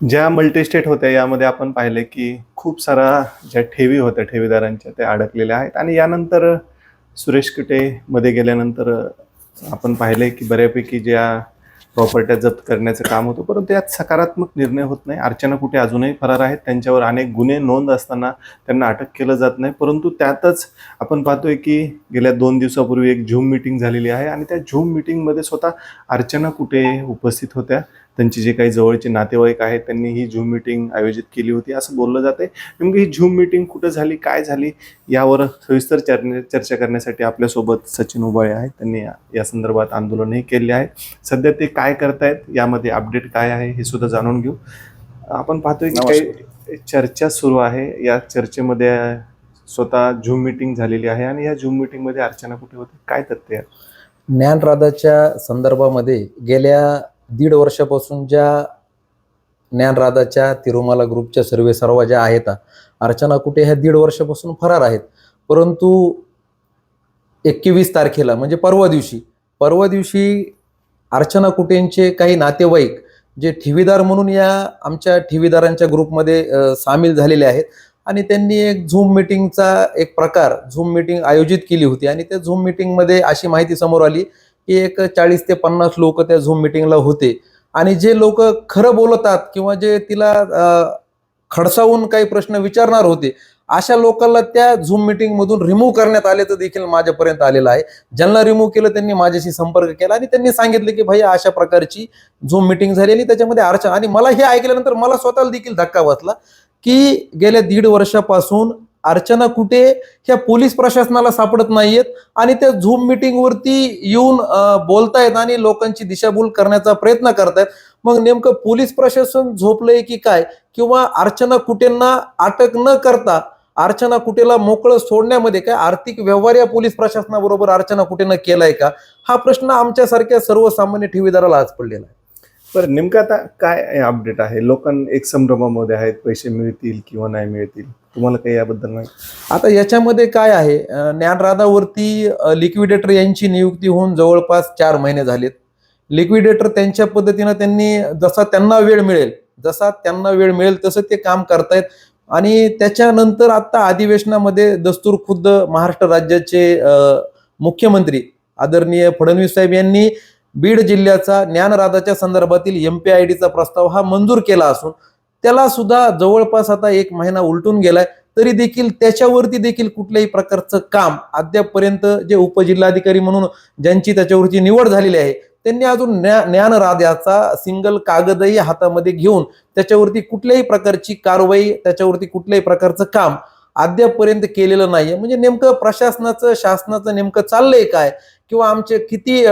ज्या मल्टीस्टेट होत्या यामध्ये आपण पाहिले की खूप सारा ज्या ठेवी होत्या ठेवीदारांच्या त्या अडकलेल्या आहेत. आणि यानंतर सुरेश कुटे मध्ये गेल्यानंतर आपण पाहिले की बऱ्यापैकी ज्या प्रॉपर्ट्या जप्त करण्याचं काम होतं परंतु यात सकारात्मक निर्णय होत नाही. अर्चना कुठे अजूनही फरार आहेत. त्यांच्यावर अनेक गुन्हे नोंद असताना त्यांना अटक केलं जात नाही. परंतु त्यातच आपण पाहतोय की गेल्या दोन दिवसापूर्वी एक झूम मिटिंग झालेली आहे आणि त्या झूम मिटिंगमध्ये स्वतः अर्चना कुठे उपस्थित होत्या. त्यांचे जे काही जवळचे नातेवाईक आहेत त्यांनी ही झूम मिटिंग आयोजित केली होती असं बोललं जाते नेमकी ही झूम मिटिंग कुठं झाली काय झाली यावर सविस्तर चर्ने चर्चा करण्यासाठी आपल्यासोबत सचिन उबाळे आहेत. त्यांनी या- संदर्भात आंदोलनही केले आहे. सध्या ते काय करतायत यामध्ये अपडेट काय आहे हे सुद्धा जाणून घेऊ. आपण पाहतोय की काही चर्चा सुरू आहे. या चर्चेमध्ये स्वतः झूम मिटिंग झालेली आहे आणि या झूम मिटिंगमध्ये अर्चना कुठे होते? काय तथ्य आहे? ज्ञानराधाच्या संदर्भामध्ये गेल्या दीड वर्षापासून ज्या ज्ञानराधाच्या तिरुमाला ग्रुपच्या सर्वे सर्व ज्या आहेत अर्चना कुठे ह्या दीड वर्षापासून फरार आहेत. परंतु एकवीस तारखेला म्हणजे परवा दिवशी परवा दिवशी अर्चना कुटेंचे काही नातेवाईक जे ठेवीदार म्हणून या आमच्या ठेवीदारांच्या ग्रुपमध्ये सामील झालेले आहेत आणि त्यांनी एक झूम मिटिंगचा एक प्रकार झूम मिटिंग आयोजित केली होती आणि त्या झूम मिटिंगमध्ये अशी माहिती समोर आली की एक चाळीस ते पन्नास लोक त्या झूम मिटिंगला होते. आणि जे लोक खरं बोलतात किंवा जे तिला खडसावून काही प्रश्न विचारणार होते अशा लोकांना त्या झूम मिटिंग मधून रिमूव्ह करण्यात आले तर देखील माझ्यापर्यंत आलेलं आहे. ज्यांना रिमूव्ह केलं त्यांनी माझ्याशी संपर्क केला आणि त्यांनी सांगितलं की भाई अशा प्रकारची झूम मिटिंग झाली आणि त्याच्यामध्ये अर्चना आणि मला हे ऐकल्यानंतर मला स्वतःला देखील धक्का बसला की गेल्या दीड वर्षापासून अर्चना कुठे ह्या पोलीस प्रशासनाला सापडत नाहीयेत आणि त्या झूम मिटिंगवरती येऊन बोलतायत आणि लोकांची दिशाभूल करण्याचा प्रयत्न करतायत. मग नेमकं पोलीस प्रशासन झोपलंय की काय? किंवा अर्चना कुटेंना अटक न करता अर्चना कुटेला मोकळं सोडण्यामध्ये काय? आर्थिक व्यवहार या पोलीस प्रशासनाबरोबर अर्चना कुटेनं केलाय का? हा प्रश्न आमच्यासारख्या सर्वसामान्य ठेवीदाराला आज पडलेला आहे. बरं नेमकं आता काय अपडेट आहे? लोकांना एक संभ्रमामध्ये आहेत पैसे मिळतील किंवा नाही मिळतील? तुम्हाला काही याबद्दल नाही. आता याच्यामध्ये काय आहे? ज्ञानराधावरती लिक्विडेटर यांची नियुक्ती होऊन जवळपास चार महिने झालेत. लिक्विडेटर त्यांच्या पद्धतीनं त्यांनी जसा त्यांना वेळ मिळेल जसा त्यांना वेळ मिळेल तसं ते काम करतायत. आणि त्याच्यानंतर आता अधिवेशनामध्ये दस्तूर खुद्द महाराष्ट्र राज्याचे मुख्यमंत्री आदरणीय फडणवीस साहेब यांनी बीड जिल्ह्याचा ज्ञानराधाच्या संदर्भातील एम पी आय डीचा प्रस्ताव हा मंजूर केला असून त्याला सुद्धा जवळपास आता एक महिना उलटून गेलाय. तरी देखील त्याच्यावरती देखील कुठल्याही प्रकारचं काम अद्यापपर्यंत जे उपजिल्हाधिकारी म्हणून ज्यांची त्याच्यावरची निवड झालेली आहे त्यांनी अजून ज्ञा ज्ञानराध्याचा सिंगल कागदही हातामध्ये घेऊन त्याच्यावरती कुठल्याही प्रकारची कारवाई त्याच्यावरती कुठल्याही प्रकारचं काम अद्यापपर्यंत केलेलं नाहीये. म्हणजे नेमकं प्रशासनाचं शासनाचं नेमकं चाललंय काय? किंवा आमचे किती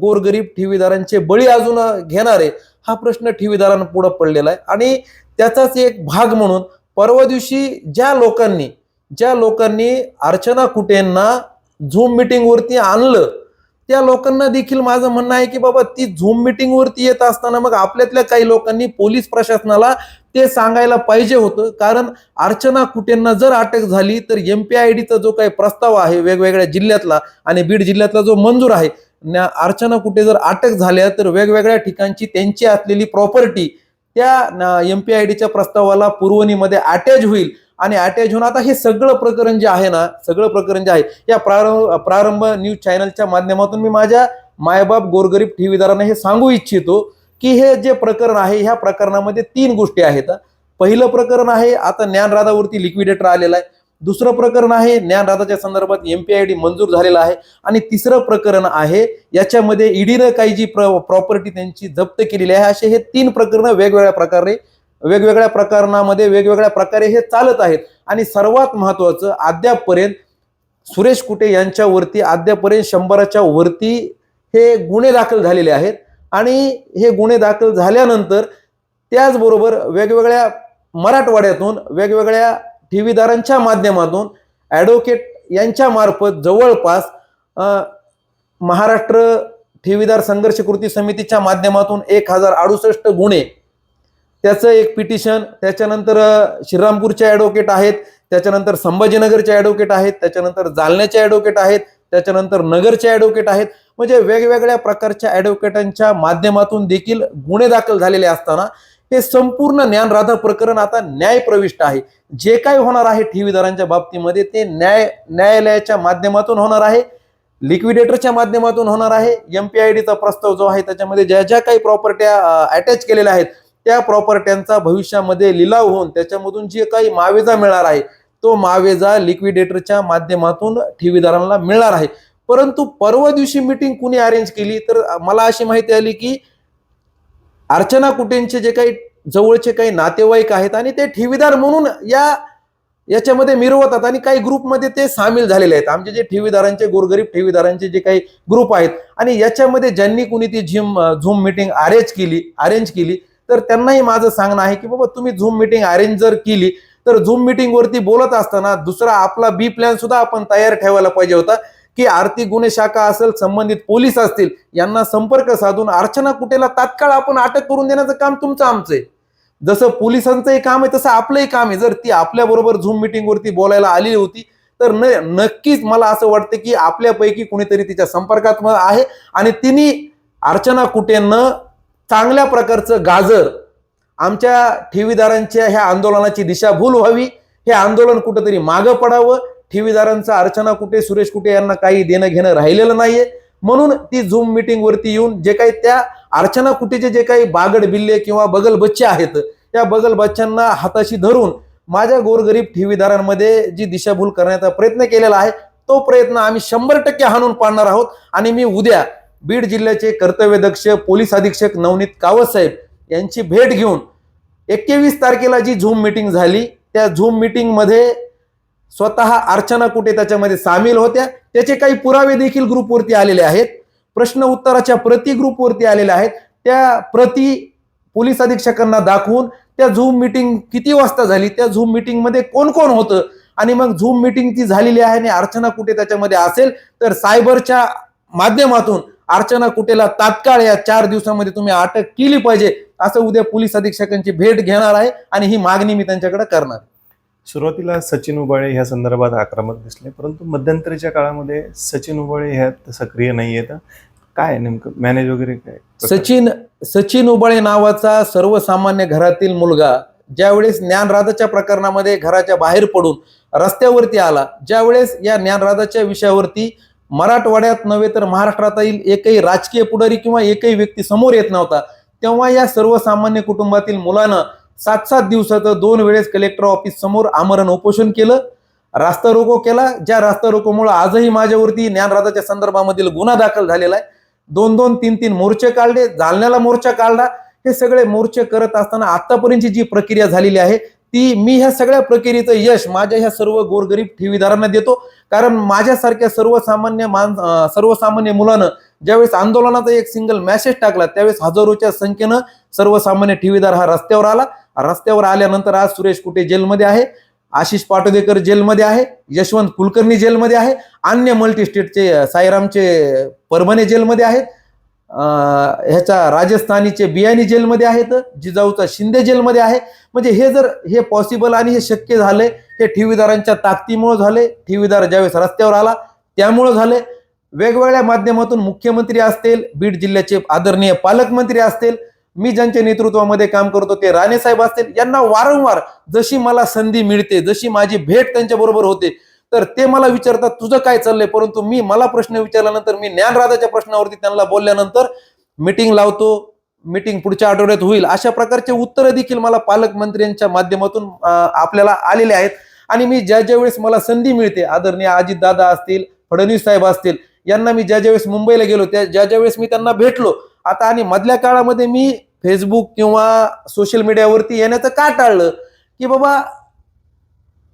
गोरगरीब ठेवीदारांचे बळी अजून घेणार? आहे हा प्रश्न ठेवीदारांपुढं पडलेला आहे. आणि त्याचाच एक भाग म्हणून परवा दिवशी ज्या लोकांनी ज्या लोकांनी अर्चना कुटेंना झूम मिटिंगवरती आणलं त्या लोकांना देखील माझं म्हणणं आहे की बाबा ती झूम मिटिंगवरती येत असताना मग आपल्यातल्या काही लोकांनी पोलीस प्रशासनाला ते सांगायला पाहिजे होतं. कारण अर्चना कुटेंना जर अटक झाली तर एम पी आय डीचा जो काही प्रस्ताव आहे वेगवेगळ्या जिल्ह्यातला आणि बीड जिल्ह्यातला जो मंजूर आहे न- अर्चना कुठे जर अटक झाल्या तर वेगवेगळ्या ठिकाणची त्यांची असलेली प्रॉपर्टी त्या एम पी आय डीच्या प्रस्तावाला पुरवणीमध्ये अटॅच होईल. आणि अटॅच होऊन आता हे सगळं प्रकरण जे आहे ना सगळं प्रकरण जे आहे या प्रारंभ प्रारंभ न्यूज चॅनलच्या माध्यमातून मी माझ्या मायबाप गोरगरीब ठेवीदारांना हे सांगू इच्छितो की हे जे प्रकरण आहे ह्या प्रकरणामध्ये तीन गोष्टी आहेत. पहिलं प्रकरण आहे आता ज्ञानराधावरती लिक्विडेटर आलेला आहे. दुसरं प्रकरण आहे ज्ञानराधाच्या संदर्भात एम पी आय डी मंजूर झालेला आहे. आणि तिसरं प्रकरण आहे याच्यामध्ये ईडीनं काही जी प्रॉपर्टी त्यांची जप्त केलेली आहे असे हे तीन प्रकरणं वेगवेगळ्या प्रकारे वेगवेगळ्या प्रकरणामध्ये वेगवेगळ्या प्रकारे हे चालत आहेत. आणि सर्वात महत्वाचं अद्यापपर्यंत सुरेश कुटे यांच्यावरती अद्यापपर्यंत शंभराच्या वरती हे गुन्हे दाखल झालेले आहेत. आणि हे गुन्हे दाखल झाल्यानंतर त्याचबरोबर वेगवेगळ्या मराठवाड्यातून वेगवेगळ्या ठेवीदारांच्या माध्यमातून ॲडव्होकेट यांच्या मार्फत जवळपास महाराष्ट्र ठेवीदार संघर्ष कृती समितीच्या माध्यमातून एक हजार अडुसष्ट गुन्हे. त्याचं एक पिटिशन त्याच्यानंतर श्रीरामपूरचे ॲडव्होकेट आहेत त्याच्यानंतर संभाजीनगरचे ॲडव्होकेट आहेत त्याच्यानंतर जालन्याचे ॲडव्होकेट आहेत त्याच्यानंतर नगरचे ॲडव्होकेट आहेत. म्हणजे वेगवेगळ्या प्रकारच्या ॲडव्होकेटांच्या माध्यमातून देखील गुन्हे दाखल झालेले असताना हे संपूर्ण ज्ञानराधा प्रकरण आता न्याय प्रविष्ट आहे. जे काही होणार आहे ठेवीदारांच्या बाबतीमध्ये ते न्याय न्यायालयाच्या माध्यमातून होणार आहे. लिक्विडेटरच्या माध्यमातून होणार आहे. एमपीआयडीचा प्रस्ताव जो आहे त्याच्यामध्ये ज्या ज्या काही प्रॉपर्ट्या अटॅच केलेल्या आहेत त्या प्रॉपर्ट्यांचा भविष्यामध्ये लिलाव होऊन त्याच्यामधून जे काही मावेजा मिळणार आहे तो मावेजा लिक्विडेटरच्या माध्यमातून ठेवीदारांना मिळणार आहे. परंतु परवा दिवशी मीटिंग कुणी अरेंज केली तर मला अशी माहिती आली की अर्चना कुटेंचे जे काही जवळचे काही नातेवाईक आहेत आणि ते ठेवीदार म्हणून या याच्यामध्ये मिरवतात आणि काही ग्रुपमध्ये ते सामील झालेले आहेत. आमचे जे ठेवीदारांचे गोरगरीब ठेवीदारांचे जे काही ग्रुप आहेत आणि याच्यामध्ये ज्यांनी कुणी ती झिम झूम मिटिंग अरेंज केली अरेंज केली तर त्यांनाही माझं सांगणं आहे की बाबा तुम्ही झूम मिटिंग अरेंज जर केली तर झूम मिटिंगवरती बोलत असताना दुसरा आपला बी प्लॅन सुद्धा आपण तयार ठेवायला पाहिजे होता. की आर्थिक गुन्हे शाखा असेल संबंधित पोलीस असतील यांना संपर्क साधून अर्चना कुटेला तात्काळ आपण अटक करून देण्याचं काम तुमचं आमचं आहे. जसं पोलिसांचंही काम आहे तसं आपलंही काम आहे. जर ती आपल्या बरोबर झूम मिटिंगवरती बोलायला आली होती तर न नक्कीच मला असं वाटतं की आपल्यापैकी कुणीतरी तिच्या संपर्कात आहे. आणि तिने अर्चना कुटेनं चांगल्या प्रकारचं गाजर आमच्या ठेवीदारांच्या ह्या आंदोलनाची दिशाभूल व्हावी. हे आंदोलन कुठंतरी मागं पडावं. ठेवीदारांचा अर्चना कुठे सुरेश कुठे यांना काही देणं घेणं राहिलेलं नाहीये. म्हणून ती झूम मिटिंग वरती येऊन जे काही त्या अर्चना कुटेचे जे काही बागड बिल्ले किंवा बगल बच्चे आहेत त्या बगल बच्च्यांना हाताशी धरून माझ्या गोरगरीब ठेवीदारांमध्ये जी दिशाभूल करण्याचा प्रयत्न केलेला आहे तो प्रयत्न आम्ही शंभर टक्के हाणून पाडणार आहोत. आणि मी उद्या बीड जिल्ह्याचे कर्तव्यदक्ष पोलीस अधीक्षक नवनीत कावत साहेब यांची भेट घेऊन एकवीस तारखेला जी झूम मिटिंग झाली त्या झूम मिटिंगमध्ये स्वतः अर्चना कुठे त्याच्यामध्ये सामील होत्या. त्याचे काही पुरावे देखील ग्रुपवरती आलेले आहेत. प्रश्न उत्तराच्या प्रति ग्रुपवरती आलेल्या आहेत. त्या प्रति पोलीस अधीक्षकांना दाखवून त्या झूम मिटिंग किती वाजता झाली त्या झूम मिटिंगमध्ये कोण कोण होतं? आणि मग झूम मिटिंग ती झालेली आहे आणि अर्चना कुठे त्याच्यामध्ये असेल तर सायबरच्या माध्यमातून अर्चना कुटेला तात्काळ या चार दिवसामध्ये तुम्ही अटक केली पाहिजे असं उद्या पोलीस अधीक्षकांची भेट घेणार आहे आणि ही मागणी मी त्यांच्याकडे करणार. सुरुवातीला सचिन उबाळे ह्या संदर्भात आक्रमक दिसले परंतु मध्यंतरीच्या काळामध्ये सचिन उबाळे ह्यात सक्रिय नाही आहेत. काय नेमकं मॅनेज वगैरे काय? सचिन सचिन उबाळे नावाचा सर्वसामान्य घरातील मुलगा ज्यावेळेस ज्ञानराधाच्या प्रकरणामध्ये घराच्या बाहेर पडून रस्त्यावरती आला ज्यावेळेस या ज्ञानराधाच्या विषयावरती मराठवाड्यात नव्हे तर महाराष्ट्रातील एकही राजकीय पुढारी किंवा एकही व्यक्ती समोर येत नव्हता तेव्हा या सर्वसामान्य कुटुंबातील मुलानं सात सात दिवसाचं दोन वेळेस कलेक्टर ऑफिस समोर आमरण उपोषण केलं. रास्ता रोको केला. ज्या रास्ता रोकोमुळे आजही माझ्यावरती ज्ञानराजाच्या संदर्भामधील गुन्हा दाखल झालेला आहे. दोन दोन तीन तीन मोर्चे काढले. जालन्याला मोर्चा काढला. हे सगळे मोर्चे करत असताना आतापर्यंतची जी प्रक्रिया झालेली आहे ती मी ह्या सगळ्या प्रक्रियेचं यश माझ्या ह्या सर्व गोरगरीब ठेवीदारांना देतो. कारण माझ्यासारख्या सर्वसामान्य मान सर्वसामान्य मुलानं ज्यावेळेस आंदोलनाचा एक सिंगल मेसेज टाकला त्यावेळेस हजारोच्या संख्येनं सर्वसामान्य ठेवीदार हा रस्त्यावर आला. रस्त्यावर आल्यानंतर आज सुरेश कुटे जेलमध्ये आहे आशिष पाटोदेकर जेलमध्ये आहे यशवंत कुलकर्णी जेलमध्ये आहे अन्य मल्टी स्टेटचे साईरामचे परभणे जेलमध्ये आहेत ह्याच्या राजस्थानीचे बियाणी जेलमध्ये आहेत जिजाऊचा शिंदे जेलमध्ये आहे. म्हणजे हे जर हे पॉसिबल आणि हे शक्य झाले हे ठेवीदारांच्या ताकदीमुळे झाले ठेवीदार ज्यावेळेस रस्त्यावर आला त्यामुळे झाले वेगवेगळ्या माध्यमातून मुख्यमंत्री असतील बीड जिल्ह्याचे आदरणीय पालकमंत्री असतील मी ज्यांच्या नेतृत्वामध्ये काम करतो ते राणे साहेब असतील. यांना वारंवार जशी मला संधी मिळते जशी माझी भेट त्यांच्या बरोबर होते तर ते मला विचारतात तुझं काय चाललंय? परंतु मी मला प्रश्न विचारल्यानंतर मी ज्ञानराधाच्या प्रश्नावरती त्यांना बोलल्यानंतर मिटिंग लावतो मिटिंग पुढच्या आठवड्यात होईल. अशा प्रकारचे उत्तरं देखील मला पालकमंत्र्यांच्या माध्यमातून आपल्याला आलेले आहेत. आणि मी ज्या ज्या वेळेस मला संधी मिळते आदरणीय अजित दादा असतील फडणवीस साहेब असतील यांना मी ज्या ज्या वेळेस मुंबईला गेलो त्या ज्या ज्या वेळेस मी त्यांना भेटलो आता आणि मधल्या काळामध्ये मी फेसबुक किंवा सोशल मीडियावरती येण्याचं का टाळलं? की बाबा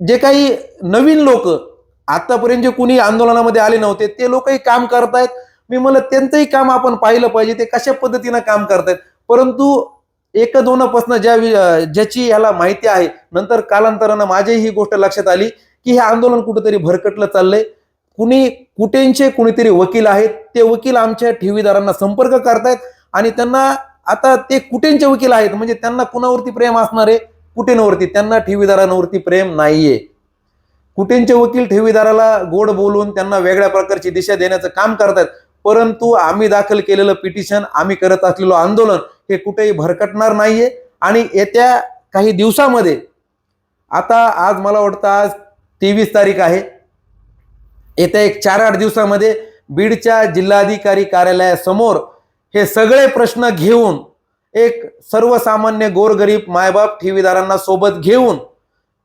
जे काही नवीन लोक आतापर्यंत जे कुणी आंदोलनामध्ये आले नव्हते ते लोकही काम करतायत. मी म्हणलं त्यांचंही काम आपण पाहिलं पाहिजे ते कशा पद्धतीनं काम करतायत? परंतु एक दोनपासनं ज्या ज्याची याला माहिती आहे नंतर कालांतरानं माझ्याही ही गोष्ट लक्षात आली की हे आंदोलन कुठेतरी भरकटलं चाललंय. कुणी कुठेंचे कुणीतरी वकील आहेत ते वकील आमच्या ठेवीदारांना संपर्क करतायत आणि त्यांना आता ते कुठेंचे वकील आहेत? म्हणजे त्यांना कुणावरती प्रेम असणार आहे? कुठेंवरती? त्यांना ठेवीदारांवरती प्रेम नाहीये. कुठेंचे वकील ठेवीदाराला गोड बोलून त्यांना वेगळ्या प्रकारची दिशा देण्याचं काम करतात? परंतु आम्ही दाखल केलेलं पिटिशन आम्ही करत असलेलं आंदोलन हे कुठेही भरकटणार नाहीये. आणि येत्या काही दिवसामध्ये आता आज मला वाटतं आज तेवीस तारीख आहे. येत्या एक चार आठ दिवसामध्ये बीडच्या जिल्हाधिकारी कार्यालयासमोर हे सगळे प्रश्न घेऊन एक सर्वसामान्य गोरगरीब मायबाप ठेवीदारांना सोबत घेऊन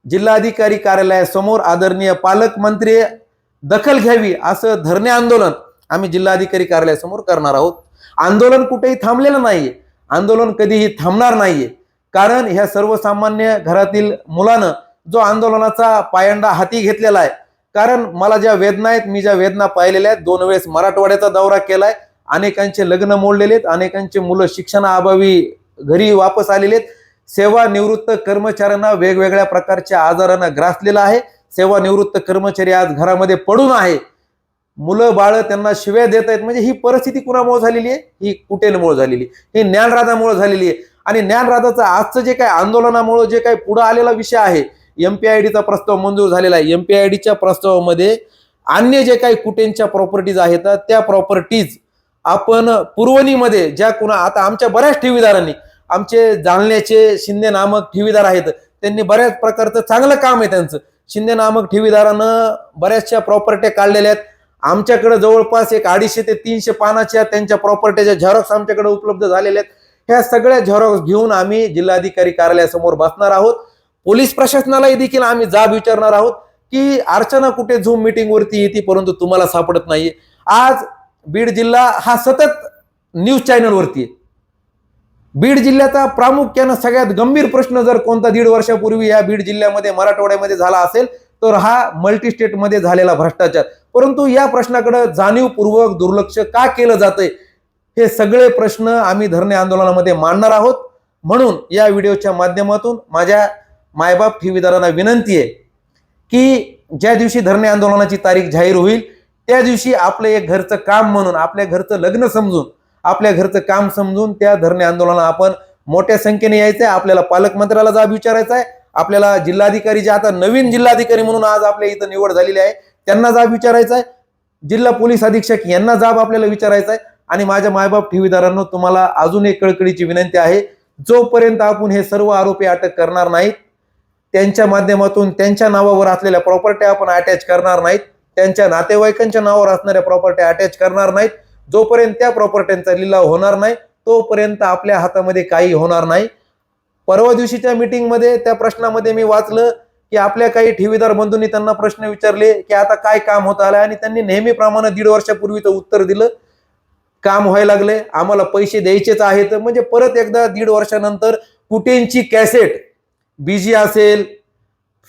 जिल्हाधिकारी कार्यालयासमोर आदरणीय पालकमंत्री दखल घ्यावी असं धरणे आंदोलन आम्ही जिल्हाधिकारी कार्यालयासमोर करणार आहोत. आंदोलन कुठेही थांबलेलं नाहीये. आंदोलन कधीही थांबणार नाहीये. कारण ह्या सर्वसामान्य घरातील मुलानं जो आंदोलनाचा पायंडा हाती घेतलेला आहे. कारण मला ज्या वेदना आहेत मी ज्या वेदना पाहिलेल्या आहेत दोन वेळेस मराठवाड्याचा दौरा केलाय. अनेकांचे लग्न मोडलेले आहेत अनेकांचे मुलं शिक्षणाअभावी घरी वापस आलेले आहेत. सेवानिवृत्त कर्मचाऱ्यांना वेगवेगळ्या प्रकारच्या आजारानं ग्रासलेला आहे. सेवानिवृत्त कर्मचारी आज घरामध्ये पडून आहे. मुलं बाळ त्यांना शिव्या देत आहेत. म्हणजे ही परिस्थिती कुणामुळे झालेली आहे? ही कुटेलमुळे झालेली आहे. ही ज्ञानराधामुळे झालेली आहे. आणि ज्ञानराधाचं आजचं जे काही आंदोलनामुळे जे काही पुढे आलेला विषय आहे एम पी आय डीचा प्रस्ताव मंजूर झालेला आहे. एम पी आय डीच्या प्रस्तावामध्ये अन्य जे काही कुटेंच्या प्रॉपर्टीज आहेत त्या प्रॉपर्टीज आपण पुरवणीमध्ये ज्या कुणा आता आमच्या बऱ्याच ठेवीदारांनी आमचे जालन्याचे शिंदे नामक ठेवीदार आहेत त्यांनी बऱ्याच प्रकारचं चांगलं काम आहे त्यांचं. शिंदे नामक ठेवीदारानं बऱ्याचशा प्रॉपर्ट्या काढलेल्या आहेत. आमच्याकडे जवळपास एक अडीचशे ते तीनशे पानाच्या त्यांच्या प्रॉपर्टीच्या झेरॉक्स आमच्याकडे उपलब्ध झालेल्या आहेत. ह्या सगळ्या झेरॉक्स घेऊन आम्ही जिल्हाधिकारी कार्यालयासमोर बसणार आहोत. पोलीस प्रशासनालाही देखील आम्ही जाब विचारणार आहोत की अर्चना कुठे झूम मिटिंगवरती येते परंतु तुम्हाला सापडत नाही आज बीड जिल्हा हा सतत न्यूज चॅनलवरती आहे. बीड जिल्ह्याचा प्रामुख्यानं सगळ्यात गंभीर प्रश्न जर कोणता दीड वर्षापूर्वी या बीड जिल्ह्यामध्ये मराठवाड्यामध्ये झाला असेल तर हा मल्टी स्टेटमध्ये झालेला भ्रष्टाचार. परंतु या प्रश्नाकडे जाणीवपूर्वक दुर्लक्ष का केलं जातंय हे सगळे प्रश्न आम्ही धरणे आंदोलनामध्ये मांडणार आहोत. म्हणून या व्हिडिओच्या माध्यमातून माझ्या मायबाप ठेवीदारांना विनंती आहे की ज्या दिवशी धरणे आंदोलनाची तारीख जाहीर होईल त्या दिवशी आपलं एक घरचं काम म्हणून आपल्या घरचं लग्न समजून आपल्या घरचं काम समजून त्या धरणे आंदोलनाला आपण मोठ्या संख्येने यायचंय. आपल्याला पालकमंत्र्याला जाब विचारायचा आहे आपल्याला जिल्हाधिकारी जे आता नवीन जिल्हाधिकारी म्हणून आज आपल्या इथं निवड झालेली आहे त्यांना जाब विचारायचा आहे जिल्हा पोलीस अधीक्षक यांना जाब आपल्याला विचारायचा आहे आणि माझ्या मायबाप ठेवीदारांनो तुम्हाला अजून एक कळकळीची विनंती आहे. जोपर्यंत आपण हे सर्व आरोपी अटक करणार नाहीत त्यांच्या माध्यमातून त्यांच्या नावावर असलेल्या प्रॉपर्टी आपण अटॅच करणार नाहीत त्यांच्या नातेवाईकांच्या नावावर असणाऱ्या प्रॉपर्टी अटॅच करणार नाहीत. जोपर्यंत त्या प्रॉपर्ट्यांचा लिलाव होणार नाही तोपर्यंत आपल्या हातामध्ये काही होणार नाही. परवा दिवशीच्या मीटिंगमध्ये त्या प्रश्नामध्ये मी वाचलं की आपल्या काही ठेवीदार बंधूंनी त्यांना प्रश्न विचारले की आता काय काम होत आलं आणि त्यांनी नेहमीप्रमाणे दीड वर्षापूर्वीचं उत्तर दिलं. काम व्हायला लागले. आम्हाला पैसे द्यायचेच आहेत. म्हणजे परत एकदा दीड वर्षानंतर कुठेची कॅसेट बीजी असेल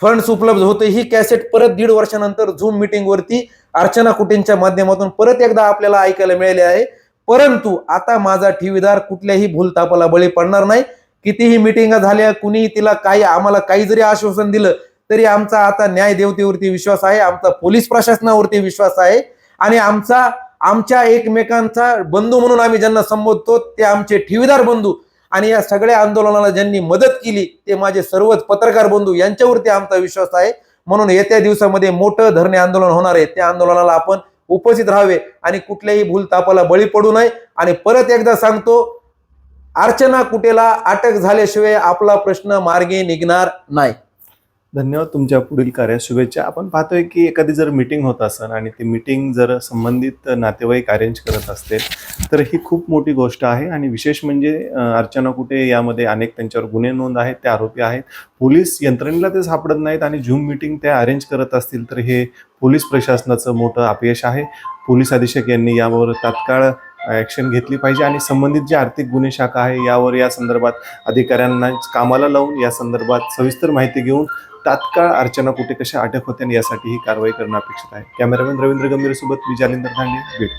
फंड्स उपलब्ध होते. ही कॅसेट परत दीड वर्षानंतर झूम मीटिंग वरती अर्चना कुटेंच्या माध्यमातून परत एकदा आपल्याला ऐकायला मिळाले आहे. परंतु आता माझा ठेवीदार कुठल्याही भूलतापाला बळी पडणार नाही. कितीही मिटिंगा झाल्या कुणीही तिला काही आम्हाला काही जरी आश्वासन दिलं तरी आमचा आता न्याय देवतेवरती विश्वास आहे आमचा पोलीस प्रशासनावरती विश्वास आहे. आणि आमचा आमच्या एकमेकांचा बंधू म्हणून आम्ही ज्यांना संबोधतो ते आमचे ठेवीदार बंधू. आणि या सगळ्या आंदोलनाला ज्यांनी मदत केली ते माझे सर्वच पत्रकार बंधू यांच्यावरती आमचा विश्वास आहे. म्हणून येत्या दिवसामध्ये मोठं धरणे आंदोलन होणार आहे. त्या आंदोलनाला आपण उपस्थित राहावे आणि कुठल्याही भूलतापाला बळी पडू नये. आणि परत एकदा सांगतो अर्चना कुटेला अटक झाल्याशिवाय आपला प्रश्न मार्गे निघणार नाही. धन्यवाद तुमच्या पुढील कार्यात शुभेच्छा. आपण पाहतोय की एखादी जर मीटिंग होत असेल आणि ती मीटिंग जर संबंधित नातेवाईक अरेंज करत असतील तर ही खूप मोठी गोष्ट आहे आणि विशेष म्हणजे अर्चना कुठे यामध्ये अनेक त्यांच्यावर गुन्हे नोंद आहेत ते आरोपी आहेत. पोलीस यंत्रणेला ते सापडत नाहीत आणि झूम मीटिंग त्या अरेंज करत असतील तर हे पोलीस प्रशासनाचं मोठं अपयश आहे. पोलीस अधीक्षक यांनी यावर तात्काळ ॲक्शन घेतली पाहिजे आणि संबंधित जी आर्थिक गुन्हे शाखा आहे यावर या संदर्भात अधिकाऱ्यांना कामाला लावून या संदर्भात सविस्तर माहिती घेऊन तात्काळ अर्चना कुठे कशा अटक होते आणि यासाठी ही कारवाई करणं अपेक्षित आहे. कॅमेरामॅन रवींद्र गंभीर सोबत मी जालिंदर धांडे बीड.